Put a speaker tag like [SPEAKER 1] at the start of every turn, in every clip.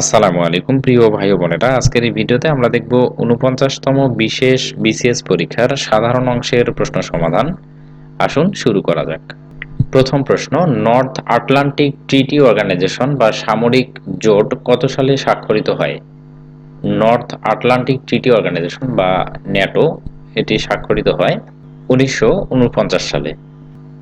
[SPEAKER 1] আসসালামু আলাইকুম, প্রিয় ভাই বোনেরা। আজকের এই ভিডিওতে আমরা দেখব উনপঞ্চাশতম বিশেষ বিসিএস পরীক্ষার সাধারণ অংশের প্রশ্ন সমাধান। আসুন শুরু করা যাক। প্রথম প্রশ্ন, নর্থ আটলান্টিক ট্রিটি অর্গানাইজেশন বা সামরিক জোট কত সালে স্বাক্ষরিত হয়? নর্থ আটলান্টিক ট্রিটি অর্গানাইজেশন বা ন্যাটো এটি স্বাক্ষরিত হয় উনিশশো উনপঞ্চাশ সালে।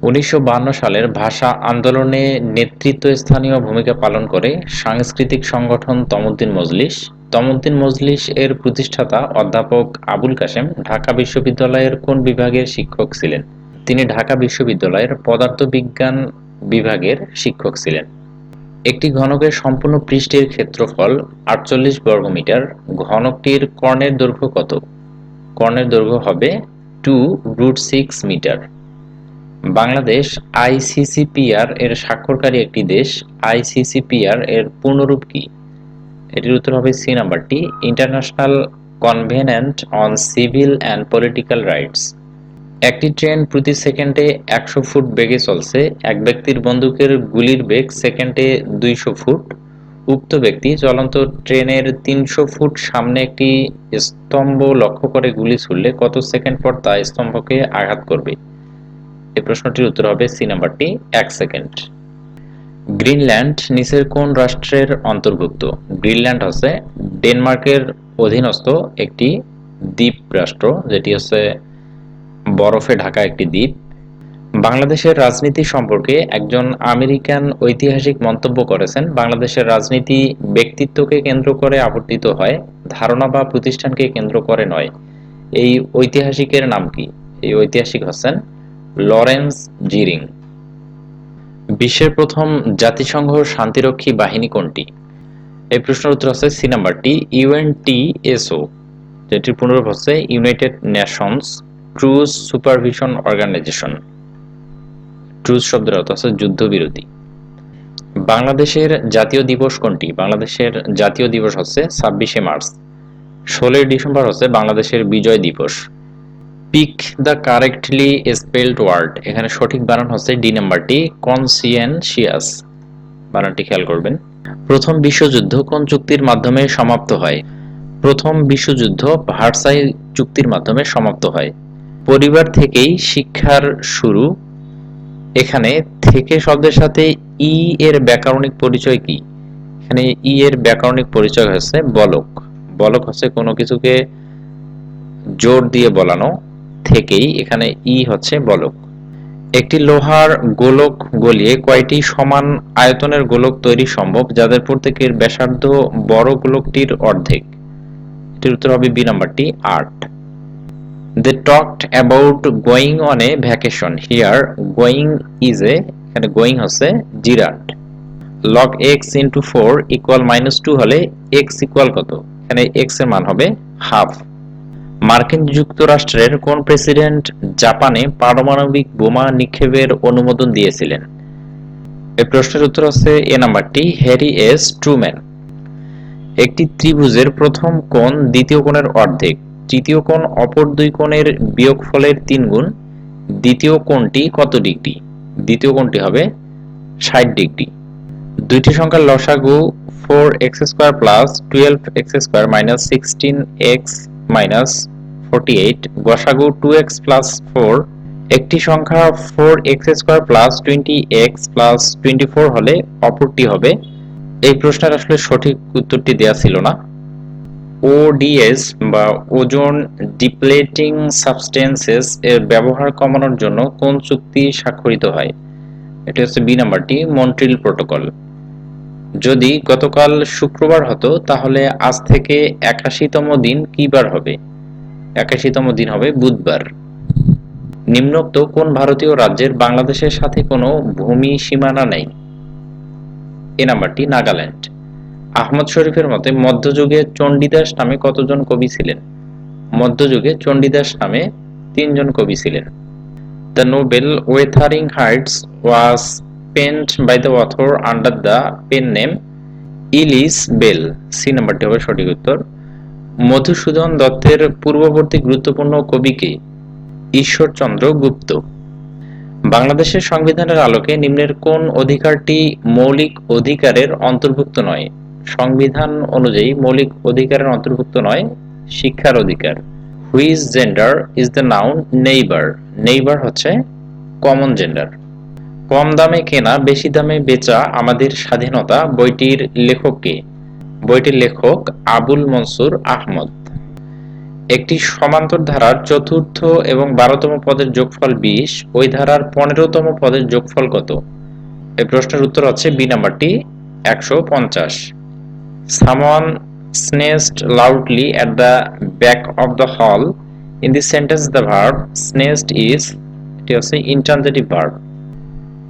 [SPEAKER 1] উনিশশো সালের ভাষা আন্দোলনে নেতৃত্বস্থানীয় ভূমিকা পালন করে সাংস্কৃতিক সংগঠন তমুদ্দিন মজলিস। তমুদ্দিন মজলিস এর প্রতিষ্ঠাতা অধ্যাপক আবুল কাশেম ঢাকা বিশ্ববিদ্যালয়ের কোন বিভাগের শিক্ষক ছিলেন? তিনি ঢাকা বিশ্ববিদ্যালয়ের পদার্থবিজ্ঞান বিভাগের শিক্ষক ছিলেন। একটি ঘনকের সম্পূর্ণ পৃষ্ঠের ক্ষেত্রফল আটচল্লিশ বর্গমিটার, ঘনকটির কর্ণের দৈর্ঘ্য কত? কর্ণের দৈর্ঘ্য হবে two root six metre Bangladesh ICCPR এর স্বাক্ষরকারী একটি দেশ আইসিসিপিআর এর পূর্ণরূপ কি? এটির উত্তর হবে সি নাম্বারটি International Covenant on Civil and Political Rights একটি ট্রেন প্রতি সেকেন্ডে একশো ফুট বেগে চলছে, এক ব্যক্তির বন্দুকের গুলির বেগ সেকেন্ডে দুইশো ফুট। উক্ত ব্যক্তি চলন্ত ট্রেনের তিনশো ফুট সামনে একটি স্তম্ভ লক্ষ্য করে গুলি ছুড়লে কত সেকেন্ড পর তা স্তম্ভকে আঘাত করবে? এই প্রশ্নটির উত্তর হবে সি নাম্বারটি এক সেকেন্ড। গ্রিনল্যান্ড নিচের কোন রাষ্ট্রের অন্তর্ভুক্ত? গ্রিনল্যান্ড হচ্ছে ডেনমার্কের অধীনস্থ একটি দ্বীপ রাষ্ট্র, যেটি হচ্ছে বরফে ঢাকা একটি দ্বীপ। বাংলাদেশের রাজনীতি সম্পর্কে একজন আমেরিকান ঐতিহাসিক মন্তব্য করেছেন। বাংলাদেশের রাজনীতি ব্যক্তিত্বকে কেন্দ্র করে আবর্তিত হয়, ধারণা বা প্রতিষ্ঠানকে কেন্দ্র করে নয়। এই ঐতিহাসিকের নাম কি? এই ঐতিহাসিক হচ্ছেন লরেন্স জিরিং। বিশ্বের প্রথম জাতিসংঘ শান্তিরক্ষী বাহিনী কোনটি? এই প্রশ্নের উত্তর হচ্ছে সি নাম্বারটি ইউএনটিএসও যেটির পুনরূপ হচ্ছে United Nations Truce Supervision Organization. Truce শব্দের অর্থ হচ্ছে যুদ্ধবিরতি। বাংলাদেশের জাতীয় দিবস কোনটি? বাংলাদেশের জাতীয় দিবস হচ্ছে ছাব্বিশে মার্চ। ষোলোই ডিসেম্বর হচ্ছে বাংলাদেশের বিজয় দিবস। Pick the correctly spelled word এখানে সঠিক বানান হচ্ছে ডি নাম্বারটি কনসিয়েনশিয়াস বানানটি খেয়াল করবেন। প্রথম বিশ্বযুদ্ধ কোন চুক্তির মাধ্যমে সমাপ্ত হয়? প্রথম বিশ্বযুদ্ধ ভার্সাই চুক্তির মাধ্যমে সমাপ্ত হয়। পরিবার থেকেই শিক্ষার শুরু। এখানে থেকে শব্দের সাথে ই এর ব্যাকরণিক পরিচয় কি? এখানে ই এর ব্যাকরণিক পরিচয় হচ্ছে বলক। বলক হচ্ছে কোনো কিছুকে জোর দিয়ে বলানো। থেকেই এখানে ই হচ্ছে বলক। একটি লোহার গোলক গলিয়ে কয়টি সমান আয়তনের গোলক তৈরি সম্ভব, যাদের প্রত্যেকের ব্যাসার্ধ বড় গোলকটির অর্ধেক? এটির উত্তর হবে বি নাম্বারটি, আট। They talked about going on a vacation here going is a এখানে গোয়িং হচ্ছে Jirat. Log x into four equal minus two হলে এক্স ইকুয়াল কত? এখানে এক্সের মান হবে হাফ মার্কিন যুক্তরাষ্ট্রের কোন প্রেসিডেন্ট জাপানে পারমাণবিক বোমা নিক্ষেপের অনুমোদন দিয়েছিলেন? এই প্রশ্নের উত্তর হচ্ছে এ নাম্বারটি, হ্যারি এস. ট্রুম্যান। একটি ত্রিভুজের প্রথম কোণ দ্বিতীয় কোণের অর্ধেক, তৃতীয় কোণ অপর দুই কোণের বিয়োগফলের তিন গুণ, দ্বিতীয় কোণটি কত ডিগ্রি? দ্বিতীয় কোণটি হবে ষাট ডিগ্রি। দুইটি সংখ্যার লসাগু four x square plus twelve x square minus sixteen x minus forty eight গসাগু টু এক্স প্লাস ফোর একটি সংখ্যা four x square plus twenty x plus twenty four হলে অপরটি হবে। এই প্রশ্নের আসলে সঠিক উত্তরটি দেওয়া ছিল না। ওডিএস বা ওজোন ডিপ্লেটিং সাবস্টেন্সেস এর ব্যবহার কমানোর জন্য কোন চুক্তি স্বাক্ষরিত হয়? এটি হচ্ছে বি নাম্বারটি মন্ট্রিল প্রোটোকল যদি গতকাল শুক্রবার হতো, তাহলে আজ থেকে একাশিতম দিন কি বার হবে? একাশিতম দিন হবে বুধবার। নিম্নোক্ত কোন ভারতীয় রাজ্যের বাংলাদেশের সাথে কোনো ভূমি সীমানা নেই? এ নাম্বারটি নাগাল্যান্ড। আহমদ শরীফের মতে, মধ্যযুগে চণ্ডীদাস নামে কতজন কবি ছিলেন? মধ্যযুগে চণ্ডীদাস নামে তিনজন কবি ছিলেন। The novel Wuthering Heights was penned by the author under the pen name Ellis Bell C নাম্বারটি হবে সঠিক উত্তর। মধুসূদন দত্তের পূর্ববর্তী গুরুত্বপূর্ণ কবিকে ঈশ্বরচন্দ্র গুপ্ত। বাংলাদেশের সংবিধানের আলোকে নিম্নের কোন অধিকারটি মৌলিক অধিকারের অন্তর্ভুক্ত নয়? সংবিধান অনুযায়ী মৌলিক অধিকারের অন্তর্ভুক্ত নয়, শিক্ষার অধিকার। Which gender is the noun neighbour. Neighbour হচ্ছে কমন জেন্ডার। কম দামে কেনা বেশি দামে বেচা আমাদের স্বাধীনতা বইটির লেখককে বইটির লেখক আবুল মনসুর আহমদ। একটি সমান্তর ধারার চতুর্থ এবং বারোতম পদের যোগফল বিশ, ওই ধারার পনেরোতম পদের যোগফল কত? এই প্রশ্নের উত্তর হচ্ছে বি নাম্বারটি একশো পঞ্চাশ। Someone sneezed loudly at the back of the hall, in the sentence the verb sneezed is, এটি হচ্ছে ইন্টারজেটিভ ভার্ব।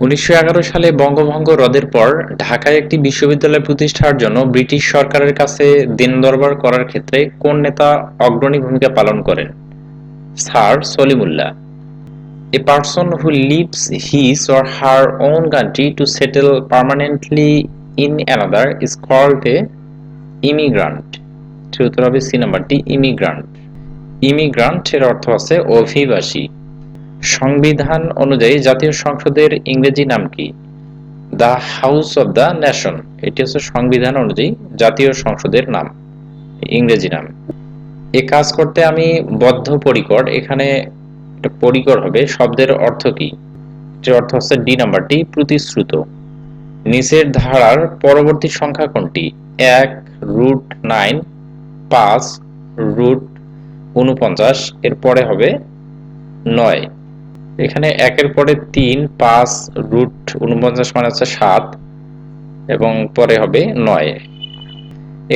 [SPEAKER 1] উনিশশো এগারো সালে বঙ্গভঙ্গ রদের পর ঢাকায় একটি বিশ্ববিদ্যালয় প্রতিষ্ঠার জন্য ব্রিটিশ সরকারের কাছে দিন দরবার করার ক্ষেত্রে কোন নেতা অগ্রণী ভূমিকা পালন করেন? Sir Salimullah. A person who lives or her own country to settle permanently in another is called a immigrant. এটির উত্তর হবে সি নাম্বারটি ইমিগ্রান্ট ইমিগ্রান্ট এর অর্থ আছে অভিবাসী। সংবিধান অনুযায়ী জাতীয় সংসদের ইংরেজি নাম কি? The house of the nation. এটি হচ্ছে সংবিধান অনুযায়ী জাতীয় সংসদের নাম, ইংরেজি নাম। এ কাজ করতে আমি বদ্ধপরিকর। এখানে পরিকর হবে, শব্দের অর্থ কি? এর অর্থ হচ্ছে ডি নাম্বারটি, প্রতিশ্রুত। নিচের ধারার পরবর্তী সংখ্যা কোনটি? এক, রুট নাইন, পাঁচ, রুট উনপঞ্চাশ এর পরে হবে নয়। এখানে একের পরে তিন, পাঁচ রুট উনপঞ্চাশ মানে হচ্ছে সাত, এবং পরে হবে নয়।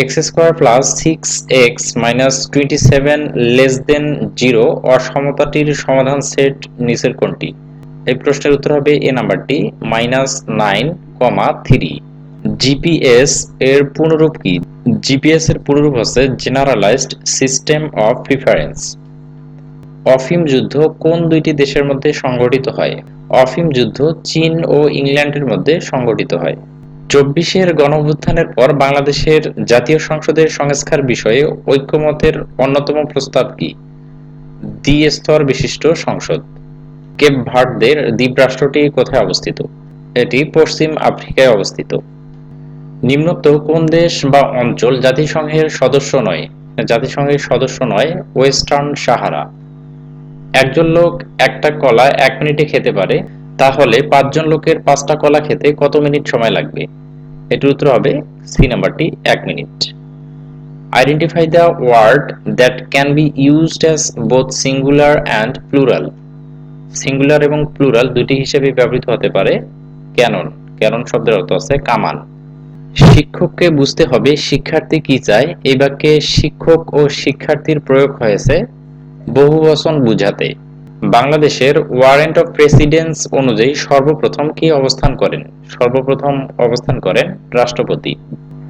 [SPEAKER 1] X square plus six x minus twenty seven less than zero অসমতাটির সমাধান সেট নিচের কোনটি? এই প্রশ্নের উত্তর হবে এ নাম্বারটি, minus nine comma three. GPS এর পুনরূপ কি? জিপিএস এর পুনরূপ হচ্ছে জেনারেলাইজড সিস্টেম অফ প্রিফারেন্স অফিম যুদ্ধ কোন দুইটি দেশের মধ্যে সংঘটিত হয়? অফিম যুদ্ধ চীন ও ইংল্যান্ডের মধ্যে সংঘটিত হয়। চব্বিশের গণঅভ্যুত্থানের পর বাংলাদেশের জাতীয় সংসদের সংস্কার বিষয়ে ঐক্যমতের অন্যতম প্রস্তাব কি? দ্বিস্তর বিশিষ্ট সংসদ। কেপ ভার্ডদের দ্বীপরাষ্ট্রটি কোথায় অবস্থিত? এটি পশ্চিম আফ্রিকায় অবস্থিত। নিম্নোক্ত কোন দেশ বা অঞ্চল জাতিসংঘের সদস্য নয়? জাতিসংঘের সদস্য নয় ওয়েস্টার্ন সাহারা। একজন লোক একটা কলা এক মিনিটে খেতে পারে, তাহলে পাঁচজন লোকের পাঁচটা কলা খেতে কত মিনিট সময় লাগবে? এটির উত্তর হবে সি নাম্বারটি, এক minute. Identify the word that can be used as both singular and plural singular এবং প্লুরাল দুটি হিসেবে ব্যবহৃত হতে পারে ক্যানন। ক্যানন শব্দের অর্থ আছে কামান। শিক্ষককে বুঝতে হবে শিক্ষার্থী কি চায়। এই বাক্যে শিক্ষক ও শিক্ষার্থীর প্রয়োগ হয়েছে বহুবচন বুঝাতে, বাংলাদেশের ওয়ারেন্ট অফ প্রেসিডেন্স অনুযায়ী সর্বপ্রথম কি অবস্থান করেন? সর্বপ্রথম অবস্থান করেন রাষ্ট্রপতি।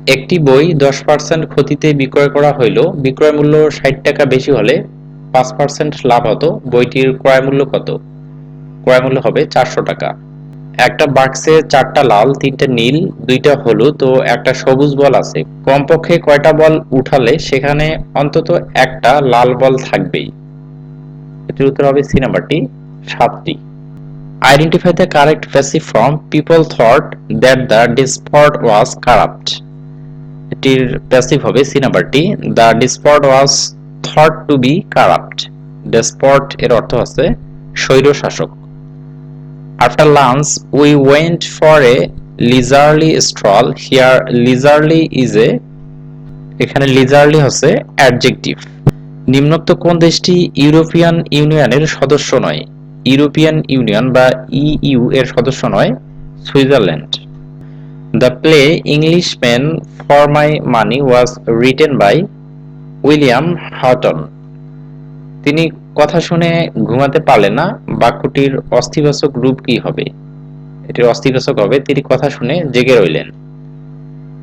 [SPEAKER 1] একটি বই দশ পার্সেন্ট ক্ষতিতে বিক্রয় করা হইল, বিক্রয় মূল্য ষাট টাকা বেশি হলে পাঁচ পার্সেন্ট লাভ হতো, বইটির ক্রয় মূল্য কত? ক্রয় মূল্য হবে চারশো টাকা। একটা বাক্সে চারটা লাল, তিনটা নীল, দুইটা হলুদ ও একটা সবুজ বল আছে। কমপক্ষে কয়টা বল উঠালে সেখানে অন্তত একটা লাল বল থাকবেই। এটির উত্তর হবে সি নাম্বারটি সাতটি। Identify the correct passive form people thought that the despot was corrupt এটির প্যাসিভ হবে সি নাম্বারটি the despot was thought to be corrupt despot এর অর্থ হচ্ছে স্বৈর শাসক। After lunch we went for a leisurely stroll here leisurely is a এখানে leisurely হচ্ছে অ্যাডজেক্টিভ নিম্নোক্ত কোন দেশটি ইউরোপিয়ান ইউনিয়নের সদস্য নয়? ইউরোপিয়ান ইউনিয়ন বা ইইউ এর সদস্য নয়, Switzerland. The play Englishman for my money was written by William Haughton তিনি কথা শুনে ঘুমাতে পারলেন না, বাক্যটির অস্থিবাচক রূপ কি হবে? এটির অস্থিবাচক হবে, তিনি কথা শুনে জেগে রইলেন।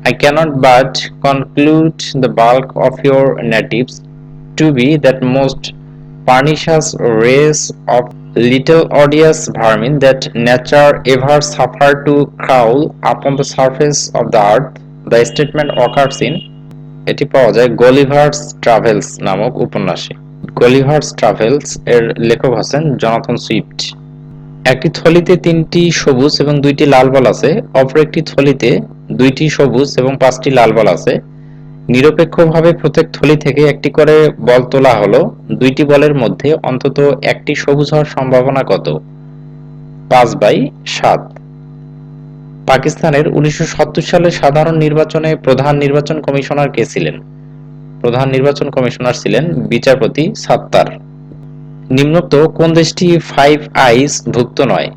[SPEAKER 1] I cannot but conclude the bulk of your natives to be that most pernicious race of little odious vermin that nature ever suffered to crawl upon the surface of the earth. The statement occurs in এটি পাওয়া যায় গলিভার্স travels নামক উপন্যাসে গলিভার্স travels এর লেখক হচ্ছেন Jonathan Swift একটি থলিতে তিনটি সবুজ এবং দুইটি লাল বল আছে অপর একটি থলিতে দুইটি সবুজ এবং পাঁচটি লাল বল আছে নিরপেক্ষভাবে প্রত্যেক থলি থেকে একটি করে বল তোলা হলো। দুইটি বলের মধ্যে অন্তত একটি সবুজ হওয়ার সম্ভাবনা কত? পাঁচ বাই সাত। পাকিস্তানের উনিশশো সালের সাধারণ নির্বাচনে প্রধান নির্বাচন কমিশনার কে ছিলেন? প্রধান নির্বাচন কমিশনার ছিলেন বিচারপতি সাত্তার। নিম্নোক্ত কোন দেশটি ফাইভ আইস ভুক্ত নয়?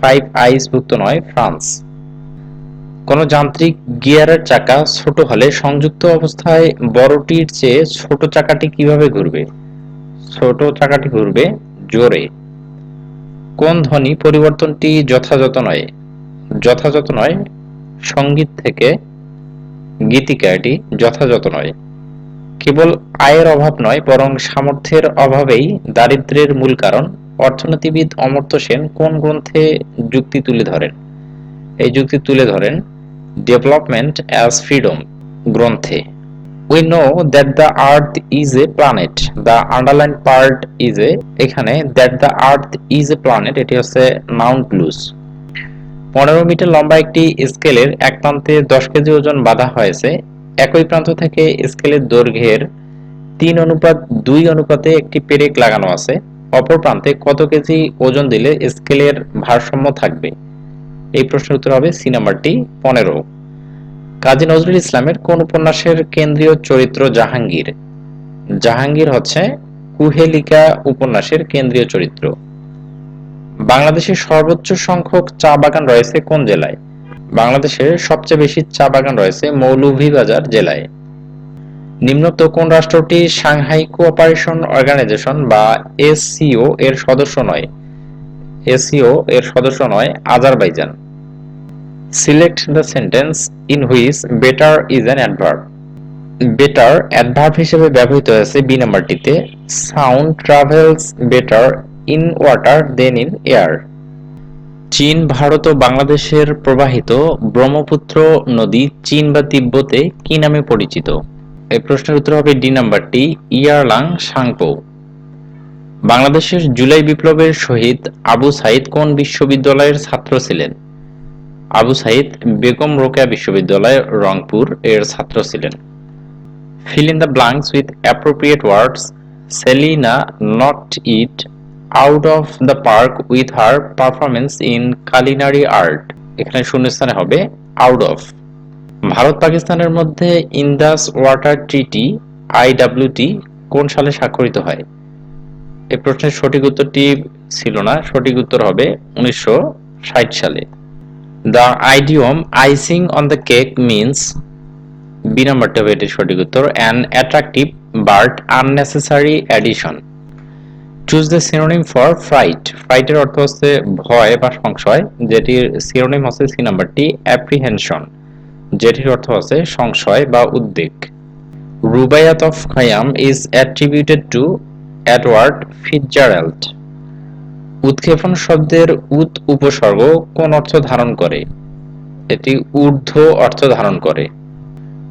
[SPEAKER 1] ফাইভ আইস ভুক্ত নয়, ফ্রান্স। কোন যান্ত্রিক গিয়ারের চাকা ছোট হলে সংযুক্ত অবস্থায় বড়টির চেয়ে ছোট চাকাটি কীভাবে ঘুরবে? ছোট চাকাটি ঘুরবে জোরে। কোন ধ্বনি পরিবর্তনটি যথাযথ নয়? যথাযথ নয়, সংগীত থেকে গীতিকা এটি যথাযথ নয়। কেবল আয়ের অভাব নয়, বরং সামর্থ্যের অভাবেই দারিদ্র্যের মূল কারণ। অর্থনীতিবিদ অমর্ত্য সেন কোন গ্রন্থে যুক্তি তুলে ধরেন? এই যুক্তি তুলে ধরেন ডেভেলপমেন্ট অ্যাজ ফ্রিডম গ্রন্থে। We know that the earth is a planet the underline part is a এখানে that the earth is a planet এটি হচ্ছে নাউন ক্লুজ পনেরো মিটার লম্বা একটি স্কেলের এক প্রান্তে দশ কেজি ওজন বাঁধা হয়েছে। একই প্রান্ত থেকে স্কেলের দৈর্ঘ্যের তিন অনুপাত দুই অনুপাতে একটি পেরেক লাগানো আছে। অপর প্রান্তে কত কেজি ওজন দিলে স্কেলের ভারসাম্য থাকবে? এই প্রশ্নের উত্তর হবে সি নাম্বারটি পনেরো। কাজী নজরুল ইসলামের কোন উপন্যাসের কেন্দ্রীয় চরিত্র জাহাঙ্গীর? জাহাঙ্গীর হচ্ছে কুহেলিকা উপন্যাসের কেন্দ্রীয় চরিত্র। বাংলাদেশের সর্বোচ্চ সংখ্যক চা বাগান রয়েছে কোন জেলায়? বাংলাদেশের সবচেয়ে বেশি চা বাগান রয়েছে মৌলভীবাজার জেলায়। নিম্নোক্ত কোন রাষ্ট্রটি সাংহাই কোঅপারেশন অর্গানাইজেশন বা এসসিও এর সদস্য নয়? এসসিও এর সদস্য নয় Azerbaijan. Select the sentence in which better is an adverb better adverb হিসেবে ব্যবহৃত হয়েছে বি নাম্বারটিতে sound travels better in water than in air চীন, ভারত ও বাংলাদেশের প্রবাহিত ব্রহ্মপুত্র নদী চীন বা তিব্বতে কি নামে পরিচিত? এই প্রশ্নের উত্তর হবে ডি নাম্বারটি ইয়ারলাং সাংপো। বাংলাদেশের জুলাই বিপ্লবের শহীদ আবু সাইদ কোন বিশ্ববিদ্যালয়ের ছাত্র ছিলেন? আবু সাইদ বেগম রোকেয়া বিশ্ববিদ্যালয়, রংপুর এর ছাত্র ছিলেন। Fill in the blanks with appropriate words Selina knocked it out of the park with her performance in culinary art এখানে শূন্যস্থানে হবে আউট অফ ভারত পাকিস্তানের মধ্যে ইন্দাস ওয়াটার ট্রিটি, আইডব্লিউটি কোন সালে স্বাক্ষরিত হয়? এই প্রশ্নের সঠিক উত্তরটি ছিল না, সঠিক উত্তর হবে উনিশশো ষাট সালে। The idiom icing on the cake means B নাম্বারটা হবে এটির সঠিক উত্তর an attractive but unnecessary addition choose the synonym for fright ফ্রাইটের অর্থ হচ্ছে ভয় বা সংশয়, যেটির সিনোনিম হচ্ছে সি নাম্বারটি অ্যাপ্রিহেনশন যেটির অর্থ হচ্ছে সংশয় বা উদ্বেগ। Rubaiyat of Khayyam is attributed to Edward FitzGerald উৎক্ষেপণ শব্দের উত উপসর্গ কোন অর্থ ধারণ করে? এটি ঊর্ধ্ব অর্থ ধারণ করে।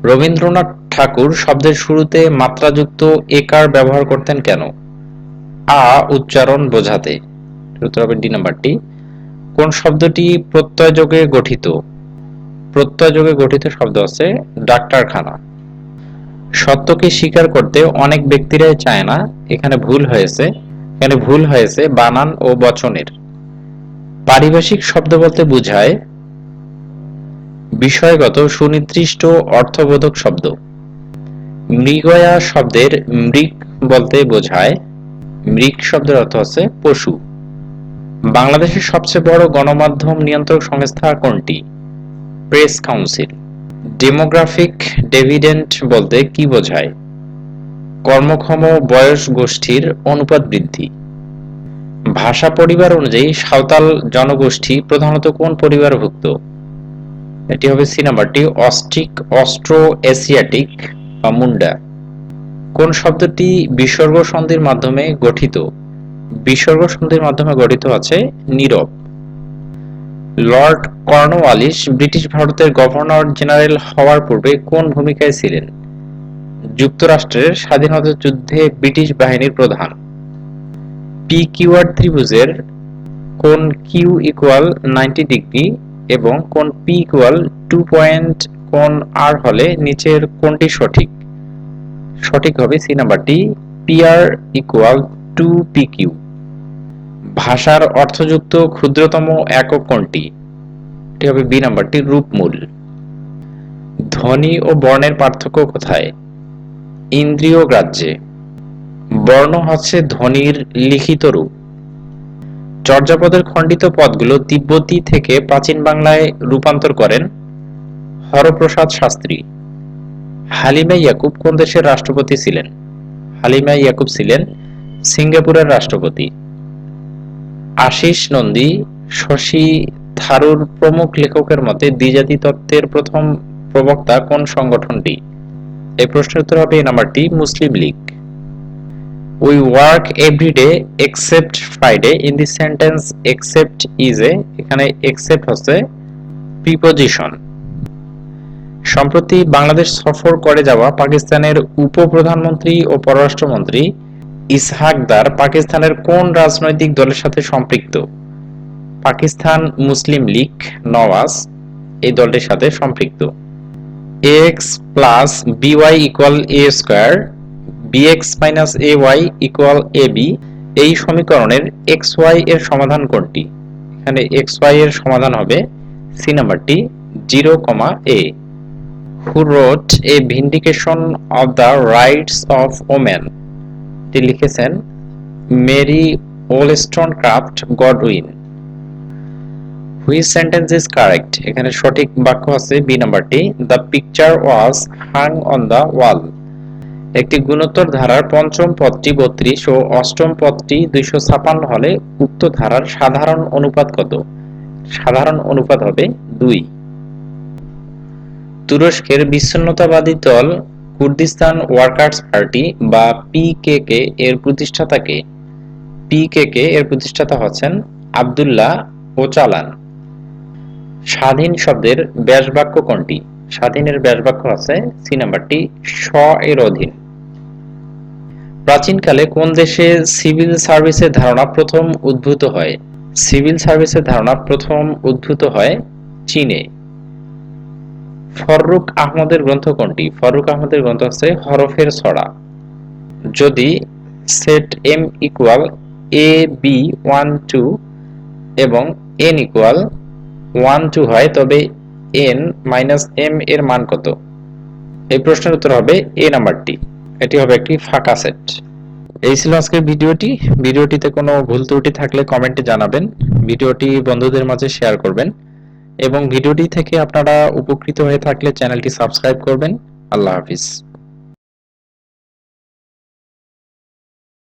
[SPEAKER 1] রবীন্দ্রনাথ ঠাকুর শব্দের শুরুতে মাত্রাযুক্ত একার ব্যবহার করতেন কেন? আ, উচ্চারণ বোঝাতে। ডি নাম্বারটি। কোন শব্দটি প্রত্যয়যোগে গঠিত? প্রত্যয়যোগে গঠিত শব্দ আছে ডাক্তারখানা। সত্যকে স্বীকার করতে অনেক ব্যক্তিরাই চায় না, এখানে ভুল হয়েছে। এখানে ভুল হয়েছে, বানান ও বচনের। পারিভাষিক শব্দ বলতে বোঝায় বিষয়গত সুনির্দিষ্ট অর্থবোধক শব্দ। মৃগয়া শব্দের মৃগ বলতে বোঝায়, মৃগ শব্দের অর্থ হচ্ছে পশু। বাংলাদেশের সবচেয়ে বড় গণমাধ্যম নিয়ন্ত্রক সংস্থা কোনটি? Press council. ডেমোগ্রাফিক ডেভিডেন্ট বলতে কি বোঝায়? কর্মক্ষম বয়স গোষ্ঠীর অনুপাত বৃদ্ধি। ভাষা পরিবার অনুযায়ী সাঁওতাল জনগোষ্ঠী প্রধানত কোন পরিবারভুক্ত? এটি হবে সি নাম্বারটি, অস্ট্রিক অস্ট্রো এশিয়াটিক বা মুন্ডা। কোন শব্দটি বিসর্গ সন্ধির মাধ্যমে গঠিত? বিসর্গ সন্ধির মাধ্যমে গঠিত আছে নীরব। লর্ড কর্নওয়ালিস ব্রিটিশ ভারতের গভর্নর জেনারেল হওয়ার পূর্বে কোন ভূমিকায় ছিলেন? যুক্তরাষ্ট্রের স্বাধীনতা যুদ্ধে ব্রিটিশ বাহিনীর প্রধান। পি কিউআর ত্রিভুজের কোন কিউ ইকুয়াল নাইনটি ডিগ্রি এবং কোন পি ইকুয়াল টু পয়েন্ট কোন আর হলে নিচের কোনটি সঠিক। সঠিক হবে সি নাম্বারটি P R equal to P Q ভাষার অর্থযুক্ত ক্ষুদ্রতম একক কোনটি এটি হবে বি নাম্বারটি রূপমূল। ধ্বনি ও বর্ণের পার্থক্য কোথায়? ইন্দ্রিয় গ্রাহ্যে। বর্ণ হচ্ছে ধ্বনির লিখিত রূপ। চর্যাপদের খণ্ডিত পদগুলো তিব্বতী থেকে প্রাচীন বাংলায় রূপান্তর করেন হরপ্রসাদ শাস্ত্রী। হালিমা ইয়াকুব কোন দেশের রাষ্ট্রপতি ছিলেন? হালিমা ইয়াকুব ছিলেন সিঙ্গাপুরের রাষ্ট্রপতি। আশিস নন্দী, শশী থারুর প্রমুখ লেখকের মতে দ্বিজাতি তত্ত্বের প্রথম প্রবক্তা কোন সংগঠনটি? এই প্রশ্নের উত্তর হবে নাম্বারটি Muslim League we work every day except Friday in the sentence except is a এখানে এক্সেপ্ট হচ্ছে প্রিপোজিশন সম্প্রতি বাংলাদেশ সফর করে যাওয়া পাকিস্তানের উপপ্রধানমন্ত্রী ও পররাষ্ট্রমন্ত্রী ইসহাক দার পাকিস্তানের কোন রাজনৈতিক দলের সাথে সম্পৃক্ত? পাকিস্তান মুসলিম লীগ, নওয়াজ, এই দলটির সাথে সম্পৃক্ত। X plus b y equal a square b x minus a y equal a b এই সমীকরণের এক্স ওয়াই এর সমাধান কোনটি এখানে এক্স ওয়াই এর সমাধান হবে সি নাম্বারটি zero comma a who wrote a vindication of the rights of women লিখেছেন Mary Wollstonecraft Godwin. Which sentence is correct এখানে সঠিক বাক্য আছে বি নাম্বারটি the picture was Hang on the ওয়াল একটি গুণোত্তর ধারার পঞ্চম পদটি বত্রিশ ও অষ্টম পদটি দুইশো ছাপান্ন হলে উক্ত ধারার সাধারণ অনুপাত কত? সাধারণ অনুপাত হবে দুই। তুরস্কের বিচ্ছিন্নতাবাদী দল কুর্দিস্তান ওয়ার্কার্স পার্টি বা পিকেকে এর প্রতিষ্ঠাতাকে পিকেকে এর প্রতিষ্ঠাতা হচ্ছেন আব্দুল্লাহ ওচালান। স্বাধীন শব্দের ব্যাসবাক্য কোনটি? স্বাধীনের ব্যাসবাক্য আছে সি নাম্বারটি স এর অধীন। প্রাচীনকালে কোন দেশে সিভিল সার্ভিসের ধারণা প্রথম উদ্ভূত হয়? সিভিল সার্ভিসের ধারণা প্রথম উদ্ভূত হয় চীনে। ফররুক আহমদের গ্রন্থ কোনটি? ফররুক আহমদের গ্রন্থ হচ্ছে হরফের ছড়া। যদি set M equal a b one two এবং এন ইকুয়াল ওয়ান টু হয়, তবে এন মাইনাস এম এর মান কত? এই প্রশ্নের উত্তর হবে এ নাম্বারটি। এটি হবে একটি ফাঁকা সেট। এই ছিল আজকের ভিডিওটি। ভিডিওটিতে কোনো ভুল ত্রুটি থাকলে কমেন্টে জানাবেন। ভিডিওটি বন্ধুদের মাঝে শেয়ার করবেন। এবং ভিডিওটি থেকে আপনারা উপকৃত হয়ে থাকলে চ্যানেলটি সাবস্ক্রাইব করবেন। আল্লাহ হাফিজ।